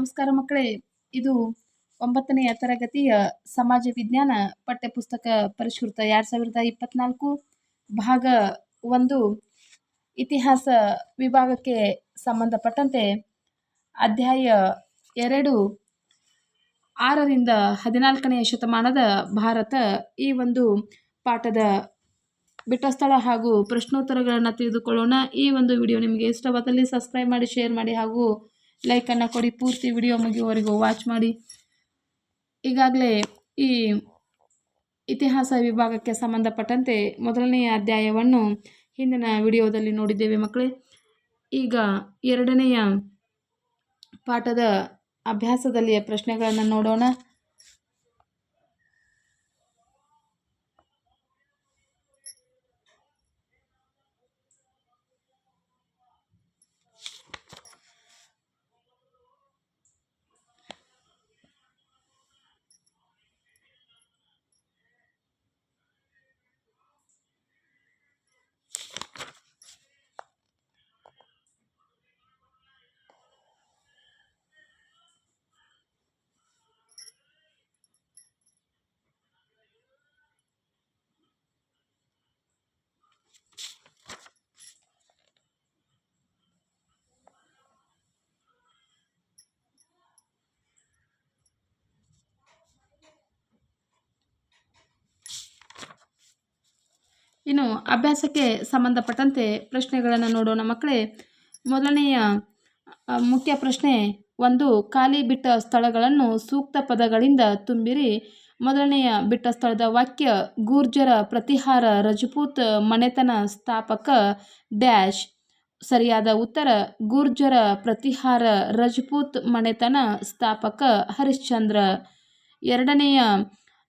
ನಮಸ್ಕಾರ ಮಕ್ಕಳೇ. ಇದು ಒಂಬತ್ತನೆಯ ತರಗತಿಯ ಸಮಾಜ ವಿಜ್ಞಾನ ಪಠ್ಯಪುಸ್ತಕ ಪರಿಷ್ಕೃತ ಎರಡು ಸಾವಿರದ ಇಪ್ಪತ್ನಾಲ್ಕು ಭಾಗ ಒಂದು ಇತಿಹಾಸ ವಿಭಾಗಕ್ಕೆ ಸಂಬಂಧಪಟ್ಟಂತೆ ಅಧ್ಯಾಯ ಎರಡು ಆರರಿಂದ ಹದಿನಾಲ್ಕನೆಯ ಶತಮಾನದ ಭಾರತ ಈ ಒಂದು ಪಾಠದ ಬಿಟ್ಟಸ್ಥಳ ಹಾಗೂ ಪ್ರಶ್ನೋತ್ತರಗಳನ್ನು ತಿಳಿದುಕೊಳ್ಳೋಣ. ಈ ಒಂದು ವಿಡಿಯೋ ನಿಮಗೆ ಇಷ್ಟವಾದಲ್ಲಿ ಸಬ್ಸ್ಕ್ರೈಬ್ ಮಾಡಿ, ಶೇರ್ ಮಾಡಿ ಹಾಗೂ ಲೈಕನ್ನು ಕೊಡಿ, ಪೂರ್ತಿ ವಿಡಿಯೋ ಮುಗಿಯುವವರೆಗೂ ವಾಚ್ ಮಾಡಿ. ಈಗಾಗಲೇ ಈ ಇತಿಹಾಸ ವಿಭಾಗಕ್ಕೆ ಸಂಬಂಧಪಟ್ಟಂತೆ ಮೊದಲನೆಯ ಅಧ್ಯಾಯವನ್ನು ಹಿಂದಿನ ವಿಡಿಯೋದಲ್ಲಿ ನೋಡಿದ್ದೇವೆ ಮಕ್ಕಳೇ. ಈಗ ಎರಡನೆಯ ಪಾಠದ ಅಭ್ಯಾಸದಲ್ಲಿಯ ಪ್ರಶ್ನೆಗಳನ್ನು ನೋಡೋಣ. ಇನ್ನು ಅಭ್ಯಾಸಕ್ಕೆ ಸಂಬಂಧಪಟ್ಟಂತೆ ಪ್ರಶ್ನೆಗಳನ್ನು ನೋಡೋಣ ಮಕ್ಕಳೇ. ಮೊದಲನೆಯ ಮುಖ್ಯ ಪ್ರಶ್ನೆ, ಒಂದು ಖಾಲಿ ಬಿಟ್ಟ ಸ್ಥಳಗಳನ್ನು ಸೂಕ್ತ ಪದಗಳಿಂದ ತುಂಬಿರಿ. ಮೊದಲನೆಯ ಬಿಟ್ಟ ಸ್ಥಳದ ವಾಕ್ಯ, ಗೂರ್ಜರ ಪ್ರತಿಹಾರ ರಜಪೂತ್ ಮನೆತನ ಸ್ಥಾಪಕ ಡ್ಯಾಶ್. ಸರಿಯಾದ ಉತ್ತರ, ಗೂರ್ಜರ ಪ್ರತಿಹಾರ ರಜಪೂತ್ ಮನೆತನ ಸ್ಥಾಪಕ ಹರಿಶ್ಚಂದ್ರ. ಎರಡನೆಯ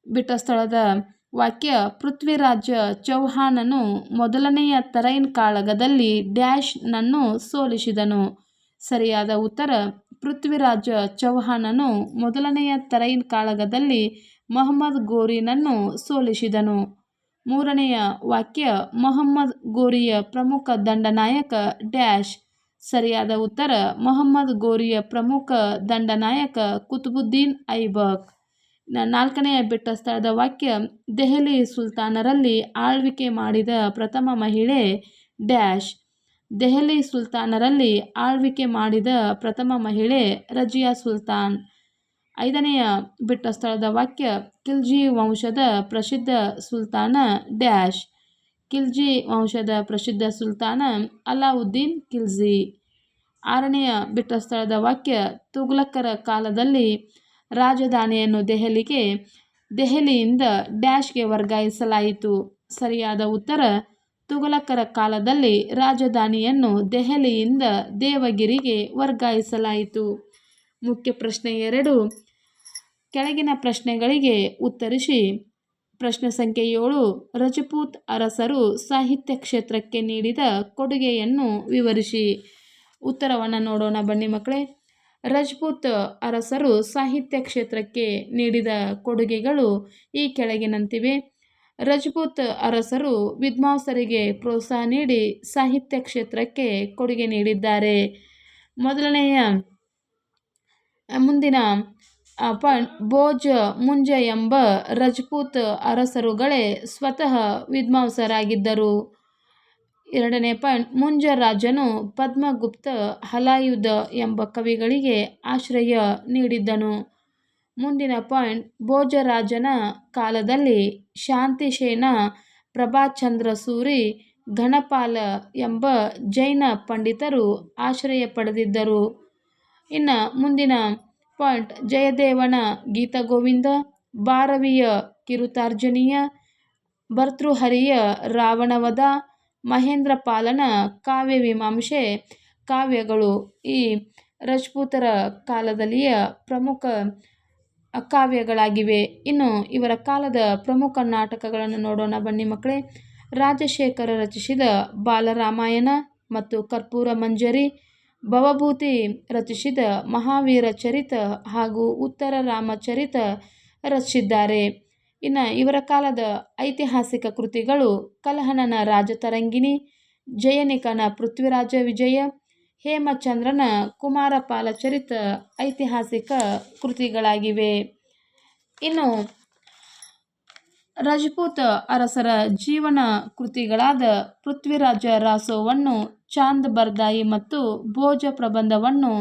ಬಿಟ್ಟ ಸ್ಥಳದ ವಾಕ್ಯ, ಪೃಥ್ವಿರಾಜ ಚೌಹಾಣನು ಮೊದಲನೆಯ ತರೈನ್ ಕಾಳಗದಲ್ಲಿ ಡ್ಯಾಶ್ನನ್ನು ಸೋಲಿಸಿದನು. ಸರಿಯಾದ ಉತ್ತರ, ಪೃಥ್ವಿರಾಜ ಚೌಹಾಣನು ಮೊದಲನೆಯ ತರೈನ್ ಕಾಳಗದಲ್ಲಿ ಮೊಹಮ್ಮದ್ ಗೋರಿನನ್ನು ಸೋಲಿಸಿದನು. ಮೂರನೆಯ ವಾಕ್ಯ, ಮೊಹಮ್ಮದ್ ಗೋರಿಯ ಪ್ರಮುಖ ದಂಡನಾಯಕ ಡ್ಯಾಶ್. ಸರಿಯಾದ ಉತ್ತರ, ಮೊಹಮ್ಮದ್ ಗೋರಿಯ ಪ್ರಮುಖ ದಂಡನಾಯಕ ಕುತುಬುದ್ದೀನ್ ಐಬಕ್. ನಾಲ್ಕನೆಯ ಬಿಟ್ಟ ಸ್ಥಳದ ವಾಕ್ಯ, ದೆಹಲಿ ಸುಲ್ತಾನರಲ್ಲಿ ಆಳ್ವಿಕೆ ಮಾಡಿದ ಪ್ರಥಮ ಮಹಿಳೆ ಡ್ಯಾಶ್. ದೆಹಲಿ ಸುಲ್ತಾನರಲ್ಲಿ ಆಳ್ವಿಕೆ ಮಾಡಿದ ಪ್ರಥಮ ಮಹಿಳೆ ರಜಿಯಾ ಸುಲ್ತಾನ್. ಐದನೆಯ ಬಿಟ್ಟ ಸ್ಥಳದ ವಾಕ್ಯ ಖಿಲ್ಜಿ ವಂಶದ ಪ್ರಸಿದ್ಧ ಸುಲ್ತಾನ ಡ್ಯಾಶ್. ಖಿಲ್ಜಿ ವಂಶದ ಪ್ರಸಿದ್ಧ ಸುಲ್ತಾನ ಅಲಾವುದ್ದೀನ್ ಖಿಲ್ಜಿ ಆರನೆಯ ಬಿಟ್ಟ ಸ್ಥಳದ ವಾಕ್ಯ ತುಘಲಕ್ಕರ ಕಾಲದಲ್ಲಿ ರಾಜಧಾನಿಯನ್ನು ದೆಹಲಿಗೆ, ದೆಹಲಿಯಿಂದ ಡ್ಯಾಶ್ಗೆ ವರ್ಗಾಯಿಸಲಾಯಿತು. ಸರಿಯಾದ ಉತ್ತರ, ತುಘಲಕರ ಕಾಲದಲ್ಲಿ ರಾಜಧಾನಿಯನ್ನು ದೆಹಲಿಯಿಂದ ದೇವಗಿರಿಗೆ ವರ್ಗಾಯಿಸಲಾಯಿತು. ಮುಖ್ಯ ಪ್ರಶ್ನೆ ಎರಡು, ಕೆಳಗಿನ ಪ್ರಶ್ನೆಗಳಿಗೆ ಉತ್ತರಿಸಿ. ಪ್ರಶ್ನೆ ಸಂಖ್ಯೆ ಏಳು, ರಜಪೂತ್ ಅರಸರು ಸಾಹಿತ್ಯ ಕ್ಷೇತ್ರಕ್ಕೆ ನೀಡಿದ ಕೊಡುಗೆಯನ್ನು ವಿವರಿಸಿ. ಉತ್ತರವನ್ನು ನೋಡೋಣ ಬನ್ನಿ ಮಕ್ಕಳೇ. ರಜಪೂತ್ ಅರಸರು ಸಾಹಿತ್ಯ ಕ್ಷೇತ್ರಕ್ಕೆ ನೀಡಿದ ಕೊಡುಗೆಗಳು ಈ ಕೆಳಗಿನಂತಿವೆ. ರಜಪೂತ್ ಅರಸರು ವಿದ್ವಾಂಸರಿಗೆ ಪ್ರೋತ್ಸಾಹ ನೀಡಿ ಸಾಹಿತ್ಯ ಕ್ಷೇತ್ರಕ್ಕೆ ಕೊಡುಗೆ ನೀಡಿದ್ದಾರೆ. ಮೊದಲನೆಯ, ಮುಂದಿನ ಪಾಯಿಂಟ್ ಭೋಜ ಮುಂಜ ಎಂಬ ರಜಪೂತ್ ಅರಸರುಗಳೇ ಸ್ವತಃ ವಿದ್ವಾಂಸರಾಗಿದ್ದರು. ಎರಡನೇ ಪಾಯಿಂಟ್, ಮುಂಜರಾಜನು ಪದ್ಮಗುಪ್ತ ಹಲಾಯುಧ ಎಂಬ ಕವಿಗಳಿಗೆ ಆಶ್ರಯ ನೀಡಿದ್ದನು. ಮುಂದಿನ ಪಾಯಿಂಟ್, ಭೋಜರಾಜನ ಕಾಲದಲ್ಲಿ ಶಾಂತಿಸೇನ, ಪ್ರಭಾಚಂದ್ರ ಸೂರಿ, ಘನಪಾಲ ಎಂಬ ಜೈನ ಪಂಡಿತರು ಆಶ್ರಯ ಪಡೆದಿದ್ದರು. ಇನ್ನು ಮುಂದಿನ ಪಾಯಿಂಟ್, ಜಯದೇವನ ಗೀತಗೋವಿಂದ, ಭಾರವಿಯ ಕಿರುತಾರ್ಜನೀಯ ಭರ್ತೃಹರಿಯ ರಾವಣವಧ ಮಹೇಂದ್ರ ಪಾಲನ ಕಾವ್ಯಮೀಮಾಂಸೆ ಕಾವ್ಯಗಳು. ಈ ರಜಪೂತರ ಕಾಲದಲ್ಲಿಯ ಪ್ರಮುಖ ಕಾವ್ಯಗಳಾಗಿವೆ. ಇನ್ನು ಇವರ ಕಾಲದ ಪ್ರಮುಖ ನಾಟಕಗಳನ್ನು ನೋಡೋಣ. ಬನ್ನಿ ಮಕ್ಕಳೇ. ರಾಜಶೇಖರ ರಚಿಸಿದ ಬಾಲರಾಮಾಯಣ ಮತ್ತು ಕರ್ಪೂರ ಮಂಜರಿ, ಭವಭೂತಿ ರಚಿಸಿದ ಮಹಾವೀರ ಚರಿತ ಹಾಗೂ ಉತ್ತರ ರಾಮಚರಿತ ರಚಿಸಿದ್ದಾರೆ. ಇನ್ನು ಇವರ ಕಾಲದ ಐತಿಹಾಸಿಕ ಕೃತಿಗಳು ಕಲಹನನ ರಾಜತರಂಗಿಣಿ, ಜಯನಿಕನ ಪೃಥ್ವಿರಾಜ ವಿಜಯ, ಹೇಮಚಂದ್ರನ ಕುಮಾರಪಾಲ ಚರಿತ ಐತಿಹಾಸಿಕ ಕೃತಿಗಳಾಗಿವೆ. ಇನ್ನು ರಜಪೂತ ಅರಸರ ಜೀವನ ಕೃತಿಗಳಾದ ಪೃಥ್ವಿರಾಜ ರಾಸೋವನ್ನು, ಚಾಂದ್ ಬರ್ದಾಯಿ ಮತ್ತು ಭೋಜ ಪ್ರಬಂಧವನ್ನು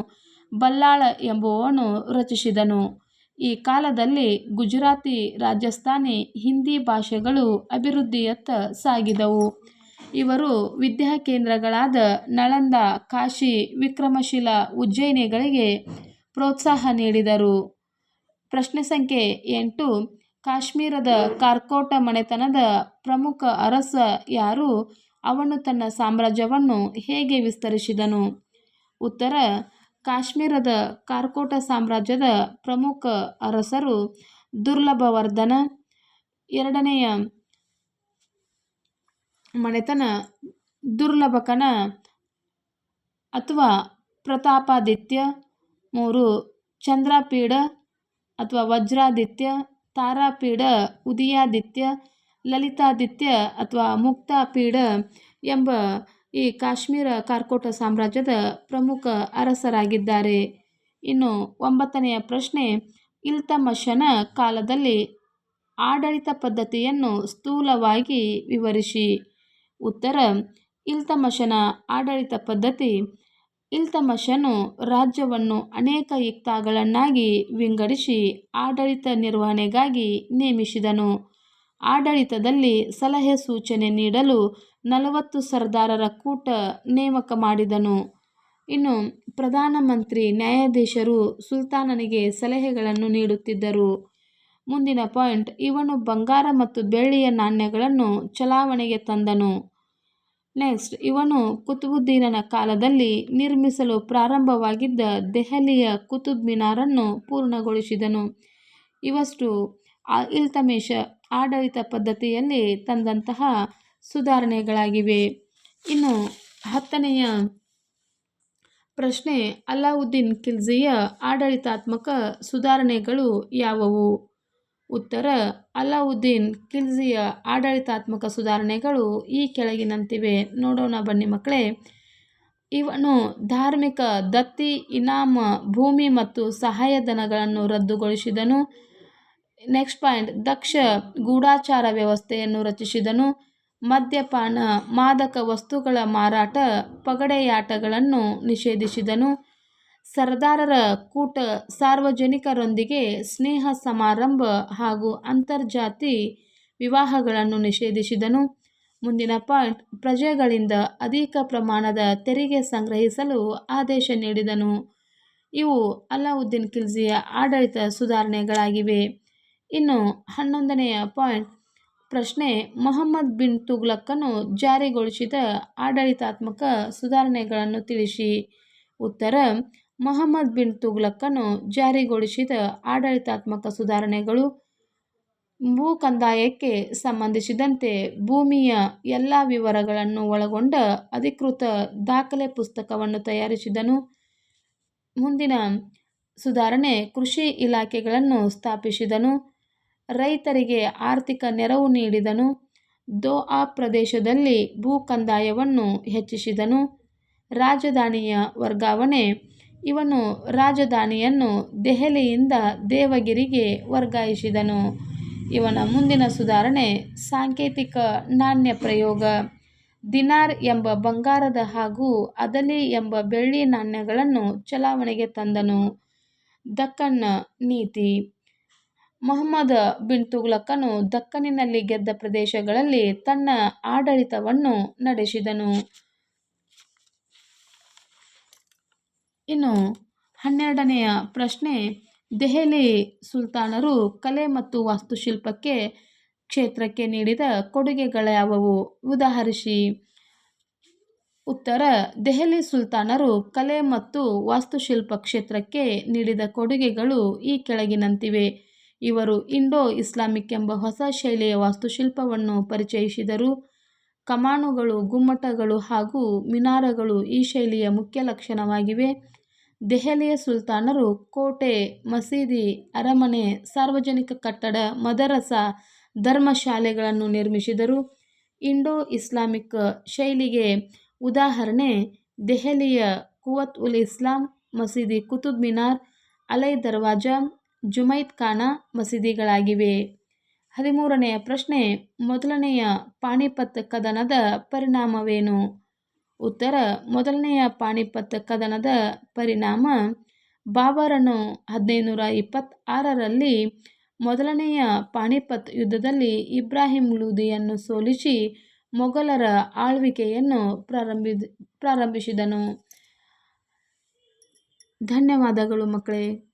ಬಲ್ಲಾಳ ಎಂಬುವನು ರಚಿಸಿದನು. ಈ ಕಾಲದಲ್ಲಿ ಗುಜರಾತಿ ರಾಜಸ್ಥಾನಿ ಹಿಂದಿ ಭಾಷೆಗಳು ಅಭಿವೃದ್ಧಿಯತ್ತ ಸಾಗಿದವು. ಇವರು ವಿದ್ಯಾಕೇಂದ್ರಗಳಾದ ನಳಂದ, ಕಾಶಿ, ವಿಕ್ರಮಶಿಲ ಉಜ್ಜಯಿನಿಗಳಿಗೆ ಪ್ರೋತ್ಸಾಹ ನೀಡಿದರು. ಪ್ರಶ್ನೆ ಸಂಖ್ಯೆ ಎಂಟು, ಕಾಶ್ಮೀರದ ಕಾರ್ಕೋಟ ಮನೆತನದ ಪ್ರಮುಖ ಅರಸ ಯಾರು? ಅವನು ತನ್ನ ಸಾಮ್ರಾಜ್ಯವನ್ನು ಹೇಗೆ ವಿಸ್ತರಿಸಿದನು? ಉತ್ತರ ಕಾಶ್ಮೀರದ ಕಾರ್ಕೋಟ ಸಾಮ್ರಾಜ್ಯದ ಪ್ರಮುಖ ಅರಸರು ದುರ್ಲಭವರ್ಧನ ಎರಡನೆಯ ಮನೆತನ ದುರ್ಲಭಕನ ಅಥವಾ ಪ್ರತಾಪಾದಿತ್ಯ, ಮೂರು ಚಂದ್ರಪೀಡ ಅಥವಾ ವಜ್ರಾದಿತ್ಯ, ತಾರಾಪೀಡ, ಉದಯಾದಿತ್ಯ, ಲಲಿತಾದಿತ್ಯ ಅಥವಾ ಮುಕ್ತಾಪೀಡ ಎಂಬ ಈ ಕಾಶ್ಮೀರ ಕಾರ್ಕೋಟ ಸಾಮ್ರಾಜ್ಯದ ಪ್ರಮುಖ ಅರಸರಾಗಿದ್ದಾರೆ. ಇನ್ನು ಒಂಬತ್ತನೆಯ ಪ್ರಶ್ನೆ ಇಲ್ತಮಷನ ಕಾಲದಲ್ಲಿ ಆಡಳಿತ ಪದ್ಧತಿಯನ್ನು ಸ್ಥೂಲವಾಗಿ ವಿವರಿಸಿ. ಉತ್ತರ ಇಲ್ತಮಷನ ಆಡಳಿತ ಪದ್ಧತಿ ಇಲ್ತಮಷನು ರಾಜ್ಯವನ್ನು ಅನೇಕ ಇಕ್ತಾಗಳನ್ನಾಗಿ ವಿಂಗಡಿಸಿ ಆಡಳಿತ ನಿರ್ವಹಣೆಗಾಗಿ ನೇಮಿಸಿದನು. ಆಡಳಿತದಲ್ಲಿ ಸಲಹೆ ಸೂಚನೆ ನೀಡಲು ನಲವತ್ತು ಸರ್ದಾರರ ಕೂಟ ನೇಮಕ ಮಾಡಿದನು. ಇನ್ನು ಪ್ರಧಾನಮಂತ್ರಿ ನ್ಯಾಯಾಧೀಶರು ಸುಲ್ತಾನನಿಗೆ ಸಲಹೆಗಳನ್ನು ನೀಡುತ್ತಿದ್ದರು. ಮುಂದಿನ ಪಾಯಿಂಟ್, ಇವನು ಬಂಗಾರ ಮತ್ತು ಬೆಳ್ಳಿಯ ನಾಣ್ಯಗಳನ್ನು ಚಲಾವಣೆಗೆ ತಂದನು. ನೆಕ್ಸ್ಟ್, ಇವನು ಕುತುಬುದ್ದೀನನ ಕಾಲದಲ್ಲಿ ನಿರ್ಮಿಸಲು ಪ್ರಾರಂಭವಾಗಿದ್ದ ದೆಹಲಿಯ ಕುತುಬ್ ಮಿನಾರನ್ನು ಪೂರ್ಣಗೊಳಿಸಿದನು. ಇವಷ್ಟು. ಇಲ್ತಮಿಷ ಆಡಳಿತ ಪದ್ಧತಿಯಲ್ಲಿ ತಂದಂತಹ ಸುಧಾರಣೆಗಳಾಗಿವೆ. ಇನ್ನು ಹತ್ತನೆಯ ಪ್ರಶ್ನೆ, ಅಲ್ಲಾವುದ್ದೀನ್ ಖಿಲ್ಜಿಯ ಆಡಳಿತಾತ್ಮಕ ಸುಧಾರಣೆಗಳು ಯಾವುವು? ಉತ್ತರ, ಅಲ್ಲಾವುದ್ದೀನ್ ಖಿಲ್ಜಿಯ ಆಡಳಿತಾತ್ಮಕ ಸುಧಾರಣೆಗಳು ಈ ಕೆಳಗಿನಂತಿವೆ. ನೋಡೋಣ ಬನ್ನಿ ಮಕ್ಕಳೇ. ಇವನು ಧಾರ್ಮಿಕ ದತ್ತಿ, ಇನಾಮ, ಭೂಮಿ ಮತ್ತು ಸಹಾಯಧನಗಳನ್ನು ರದ್ದುಗೊಳಿಸಿದನು. ನೆಕ್ಸ್ಟ್ ಪಾಯಿಂಟ್ ದಕ್ಷ ಗೂಢಾಚಾರ ವ್ಯವಸ್ಥೆಯನ್ನು ರಚಿಸಿದನು. ಮದ್ಯಪಾನ, ಮಾದಕ ವಸ್ತುಗಳ ಮಾರಾಟ, ಪಗಡೆಯಾಟಗಳನ್ನು ನಿಷೇಧಿಸಿದನು. ಸರ್ದಾರರ ಕೂಟ ಸಾರ್ವಜನಿಕರೊಂದಿಗೆ ಸ್ನೇಹ ಸಮಾರಂಭ ಹಾಗೂ ಅಂತರ್ಜಾತಿ ವಿವಾಹಗಳನ್ನು ನಿಷೇಧಿಸಿದನು. ಮುಂದಿನ ಪಾಯಿಂಟ್ ಪ್ರಜೆಗಳಿಂದ ಅಧಿಕ ಪ್ರಮಾಣದ ತೆರಿಗೆ ಸಂಗ್ರಹಿಸಲು ಆದೇಶ ನೀಡಿದನು. ಇವು ಅಲಾವುದ್ದೀನ್ ಖಿಲ್ಜಿಯ ಆಡಳಿತ ಸುಧಾರಣೆಗಳಾಗಿವೆ. ಇನ್ನು ಹನ್ನೊಂದನೆಯ ಪಾಯಿಂಟ್. ಪ್ರಶ್ನೆ, ಮೊಹಮ್ಮದ್ ಬಿನ್ ತುಗ್ಲಕ್ಕನು ಜಾರಿಗೊಳಿಸಿದ ಆಡಳಿತಾತ್ಮಕ ಸುಧಾರಣೆಗಳನ್ನು ತಿಳಿಸಿ. ಉತ್ತರ, ಮೊಹಮ್ಮದ್ ಬಿನ್ ತುಗ್ಲಕ್ಕನು ಜಾರಿಗೊಳಿಸಿದ ಆಡಳಿತಾತ್ಮಕ ಸುಧಾರಣೆಗಳು ಭೂ ಕಂದಾಯಕ್ಕೆ ಸಂಬಂಧಿಸಿದಂತೆ ಭೂಮಿಯ ಎಲ್ಲ ವಿವರಗಳನ್ನು ಒಳಗೊಂಡ ಅಧಿಕೃತ ದಾಖಲೆ ಪುಸ್ತಕವನ್ನು ತಯಾರಿಸಿದನು. ಮುಂದಿನ ಸುಧಾರಣೆ ಕೃಷಿ ಇಲಾಖೆಗಳನ್ನು ಸ್ಥಾಪಿಸಿದನು. ರೈತರಿಗೆ ಆರ್ಥಿಕ ನೆರವು ನೀಡಿದನು. ದೋಆ ಪ್ರದೇಶದಲ್ಲಿ ಭೂ ಕಂದಾಯವನ್ನು ಹೆಚ್ಚಿಸಿದನು. ರಾಜಧಾನಿಯ ವರ್ಗಾವಣೆ, ಇವನು ರಾಜಧಾನಿಯನ್ನು ದೆಹಲಿಯಿಂದ ದೇವಗಿರಿಗೆ ವರ್ಗಾಯಿಸಿದನು. ಇವನ ಮುಂದಿನ ಸುಧಾರಣೆ ಸಾಂಕೇತಿಕ ನಾಣ್ಯ ಪ್ರಯೋಗ. ದಿನಾರ್ ಎಂಬ ಬಂಗಾರದ ಹಾಗೂ ಅದಲಿ ಎಂಬ ಬೆಳ್ಳಿ ನಾಣ್ಯಗಳನ್ನು ಚಲಾವಣೆಗೆ ತಂದನು. ದಕ್ಕನ್ ನೀತಿ. ಮೊಹಮ್ಮದ್ ಬಿನ್ ತುಗ್ಲಕನು ದಕ್ಕನಿನಲ್ಲಿ ಗೆದ್ದ ಪ್ರದೇಶಗಳಲ್ಲಿ ತನ್ನ ಆಡಳಿತವನ್ನು ನಡೆಸಿದನು. ಇನ್ನು ಹನ್ನೆರಡನೆಯ ಪ್ರಶ್ನೆ, ದೆಹಲಿ ಸುಲ್ತಾನರು ಕಲೆ ಮತ್ತು ವಾಸ್ತುಶಿಲ್ಪಕ್ಕೆ ಕ್ಷೇತ್ರಕ್ಕೆ ನೀಡಿದ ಕೊಡುಗೆಗಳ್ಯಾವವು ಉದಾಹರಿಸಿ, ಉತ್ತರ, ದೆಹಲಿ ಸುಲ್ತಾನರು ಕಲೆ ಮತ್ತು ವಾಸ್ತುಶಿಲ್ಪ ಕ್ಷೇತ್ರಕ್ಕೆ ನೀಡಿದ ಕೊಡುಗೆಗಳು ಈ ಕೆಳಗಿನಂತಿವೆ. ಇವರು ಇಂಡೋ ಇಸ್ಲಾಮಿಕ್ ಎಂಬ ಹೊಸ ಶೈಲಿಯ ವಾಸ್ತುಶಿಲ್ಪವನ್ನು ಪರಿಚಯಿಸಿದರು. ಕಮಾನುಗಳು, ಗುಮ್ಮಟಗಳು ಹಾಗೂ ಮಿನಾರಗಳು ಈ ಶೈಲಿಯ ಮುಖ್ಯ ಲಕ್ಷಣವಾಗಿವೆ. ದೆಹಲಿಯ ಸುಲ್ತಾನರು ಕೋಟೆ, ಮಸೀದಿ, ಅರಮನೆ, ಸಾರ್ವಜನಿಕ ಕಟ್ಟಡ, ಮದರಸ, ಧರ್ಮಶಾಲೆಗಳನ್ನು ನಿರ್ಮಿಸಿದರು. ಇಂಡೋ ಇಸ್ಲಾಮಿಕ್ ಶೈಲಿಗೆ ಉದಾಹರಣೆ, ದೆಹಲಿಯ ಕುವತ್ ಉಲ್ ಇಸ್ಲಾಂ, ಮಸೀದಿ ಕುತುಬ್ ಮಿನಾರ್, ಅಲೈ ದರ್ವಾಜಾ ಜುಮೈದ್ ಖಾನ ಮಸೀದಿಗಳಾಗಿವೆ. ಹದಿಮೂರನೆಯ ಪ್ರಶ್ನೆ, ಮೊದಲನೆಯ ಪಾಣಿಪತ್ ಕದನದ ಪರಿಣಾಮವೇನು? ಉತ್ತರ, ಮೊದಲನೆಯ ಪಾಣಿಪತ್ ಕದನದ ಪರಿಣಾಮ ಬಾಬರನು ಹದಿನೈದುನೂರ ಇಪ್ಪತ್ತಾರರಲ್ಲಿ ಮೊದಲನೆಯ ಪಾಣಿಪತ್ ಯುದ್ಧದಲ್ಲಿ ಇಬ್ರಾಹಿಂ ಲೂದಿಯನ್ನು ಸೋಲಿಸಿ ಮೊಘಲರ ಆಳ್ವಿಕೆಯನ್ನು ಪ್ರಾರಂಭಿ ಪ್ರಾರಂಭಿಸಿದನು. ಧನ್ಯವಾದಗಳು ಮಕ್ಕಳೇ.